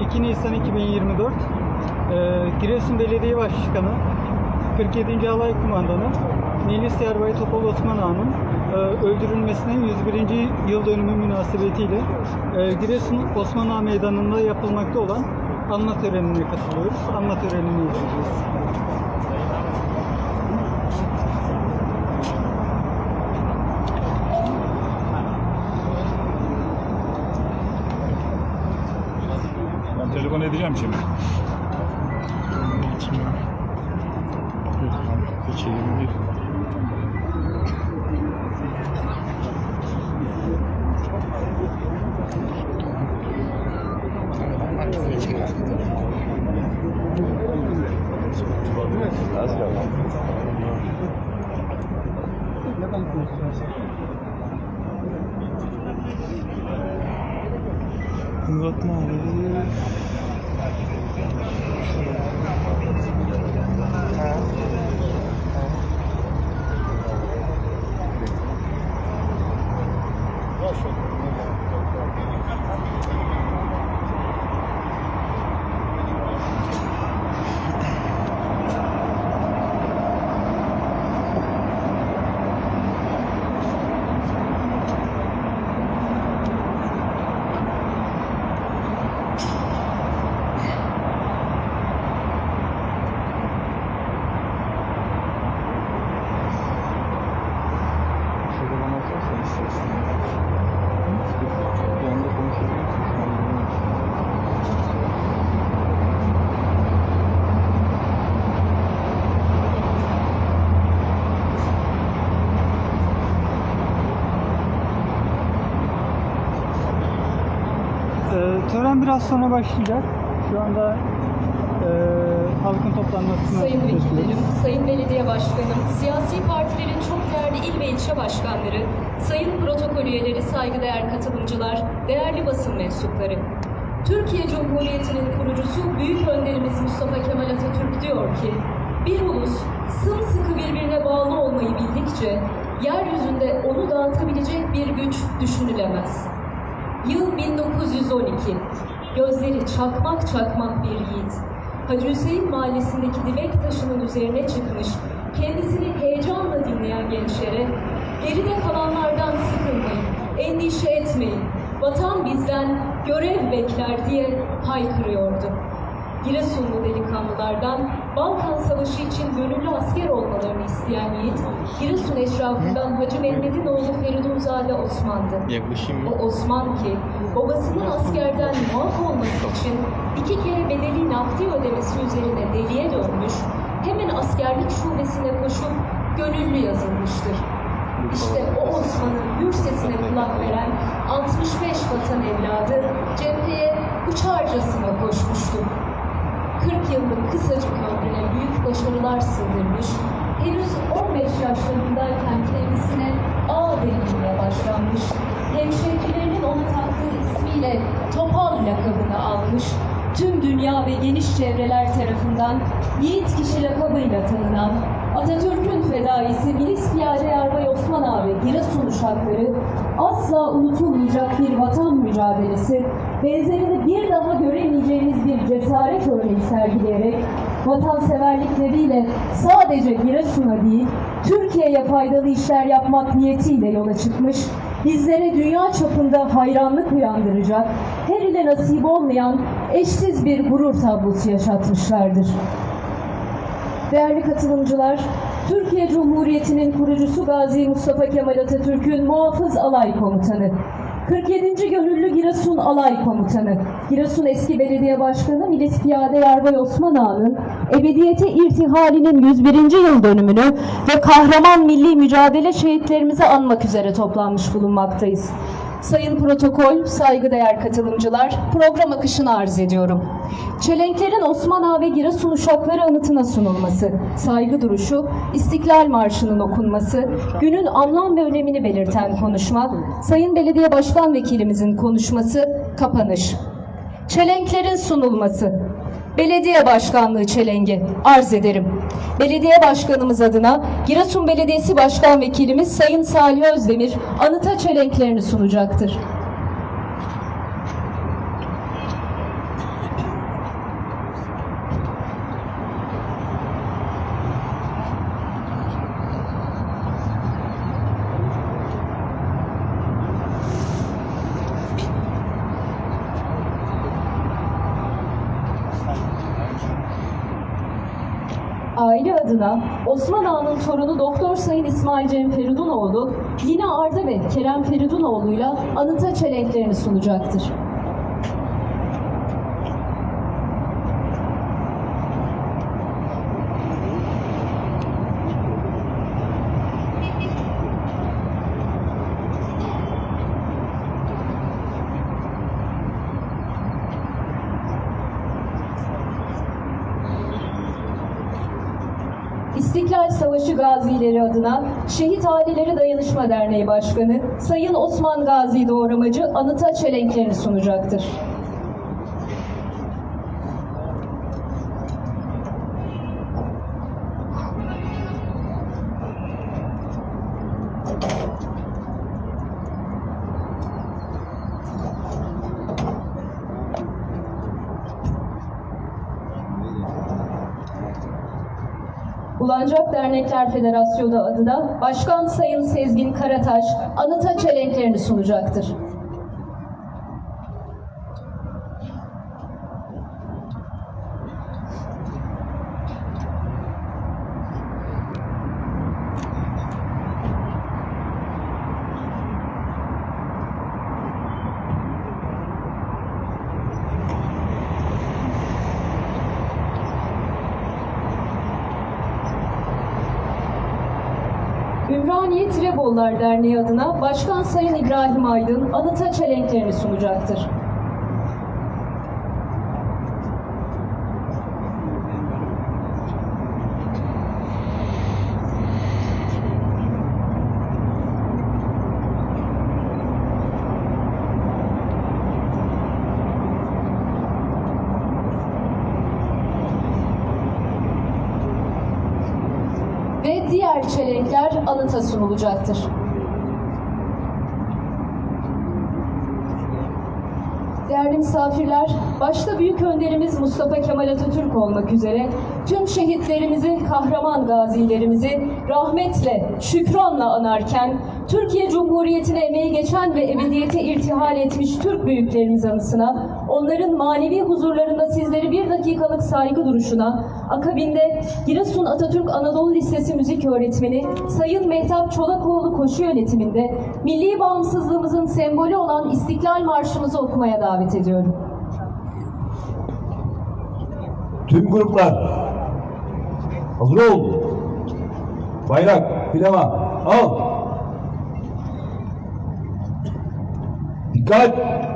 2 Nisan 2024 Ee, Giresun Belediye Başkanı 47. Alay Kumandanı Nilis Yarbay Topal Osman Ağa'nın e, öldürülmesinin 101. yıl dönümü münasebetiyle e, Giresun Osman Ağa Meydanı'nda yapılmakta olan anma törenine katılıyoruz. Anma törenini izleyeceğiz. Telefon edeceğim şimdi. Geçelim bir. Uzatma abi. Thank you. Biraz sonra başlayacak. Şu anda e, halkın toplanmasını Sayın. Vekillerim, Sayın Belediye Başkanım, siyasi partilerin çok değerli il ve ilçe başkanları, Sayın protokol üyeleri, saygıdeğer katılımcılar, değerli basın mensupları. Türkiye Cumhuriyeti'nin kurucusu Büyük Önderimiz Mustafa Kemal Atatürk diyor ki, bir ulus sımsıkı birbirine bağlı olmayı bildikçe, yeryüzünde onu dağıtabilecek bir güç düşünülemez. Yıl 1912. Gözleri çakmak çakmak bir yiğit. Hacı Hüseyin mahallesindeki dilek taşının üzerine çıkmış, kendisini heyecanla dinleyen gençlere, geride kalanlardan sıkılmayın, endişe etmeyin, vatan bizden görev bekler diye haykırıyordu. Giresunlu delikanlılardan Balkan Savaşı için gönüllü asker olmalarını yiğit, Giresun eşrafından Hacı Mehmet'in oğlu Feridunzade Osman'dı. Yaklaşayım mı? O Osman ki babasının askerden muaf olması için iki kere bedeli nakdi ödemesi üzerine deliye dönmüş, hemen askerlik şubesine koşup gönüllü yazılmıştır. İşte o Osman'ın hür sesine kulak veren 65 vatan evladı cepheye uçarcasına koşmuştur. 40 yıllık kısacık ömrüne büyük başarılar sığdırmış, henüz 15 yaşlarındayken kendisine ağ denilmeye başlanmış, hemşehrilerinin ona taktığı ismiyle Topal lakabını almış, tüm dünya ve geniş çevreler tarafından yiğit kişi lakabıyla tanınan Atatürk'ün fedaisi Milis Piyade Yarbay Osman abi Giresun uşakları asla unutulmayacak bir vatan mücadelesi, benzerini bir daha göremeyeceğiniz bir cesaret örneği sergileyerek vatanseverlikleriyle sadece Giresun'a değil, Türkiye'ye faydalı işler yapmak niyetiyle yola çıkmış, bizlere dünya çapında hayranlık uyandıracak, her ile nasip olmayan eşsiz bir gurur tablosu yaşatmışlardır. Değerli katılımcılar, Türkiye Cumhuriyeti'nin kurucusu Gazi Mustafa Kemal Atatürk'ün muhafız alay komutanı, 47. Gönüllü Giresun Alay Komutanı, Giresun Eski Belediye Başkanı Milis Piyade Yarbay Osman Ağa'nın ebediyete irtihalinin 101. yıl dönümünü ve kahraman milli mücadele şehitlerimizi anmak üzere toplanmış bulunmaktayız. Sayın protokol, saygıdeğer katılımcılar, program akışını arz ediyorum. Çelenklerin Osman Ağa ve Giresun uşakları anıtına sunulması, saygı duruşu, İstiklal Marşı'nın okunması, günün anlam ve önemini belirten konuşma, Sayın Belediye Başkan Vekilimizin konuşması, kapanış. Çelenklerin sunulması. Belediye Başkanlığı çelengi arz ederim. Belediye Başkanımız adına Giresun Belediyesi Başkan Vekilimiz Sayın Salih Özdemir anıta çelenklerini sunacaktır. Aile adına Osman Ağa'nın torunu Doktor Sayın İsmail Cem Feridunoğlu, Lina Arda ve Kerem Feridunoğlu'yla anıta çelenklerini sunacaktır. İstiklal Savaşı Gazileri adına Şehit Aileleri Dayanışma Derneği Başkanı Sayın Osman Gazi Doğramacı anıta çelenklerini sunacaktır. Ulancak Dernekler Federasyonu adına Başkan Sayın Sezgin Karataş anıta çelenklerini sunacaktır. Ümraniye Tirebollar Derneği adına Başkan Sayın İbrahim Aydın anıta çelenklerini sunacaktır. Ve çelenkler anıta sunulacaktır. Değerli misafirler, başta büyük önderimiz Mustafa Kemal Atatürk olmak üzere tüm şehitlerimizi, kahraman gazilerimizi rahmetle, şükranla anarken Türkiye Cumhuriyeti'ne emeği geçen ve ebediyete irtihal etmiş Türk büyüklerimiz anısına, onların manevi huzurlarında sizleri bir dakikalık saygı duruşuna, akabinde Giresun Atatürk Anadolu Lisesi Müzik Öğretmeni Sayın Mehtap Çolakoğlu koşu yönetiminde milli bağımsızlığımızın sembolü olan İstiklal Marşımızı okumaya davet ediyorum. Tüm gruplar hazır ol. Bayrak, flama al. Dikkat!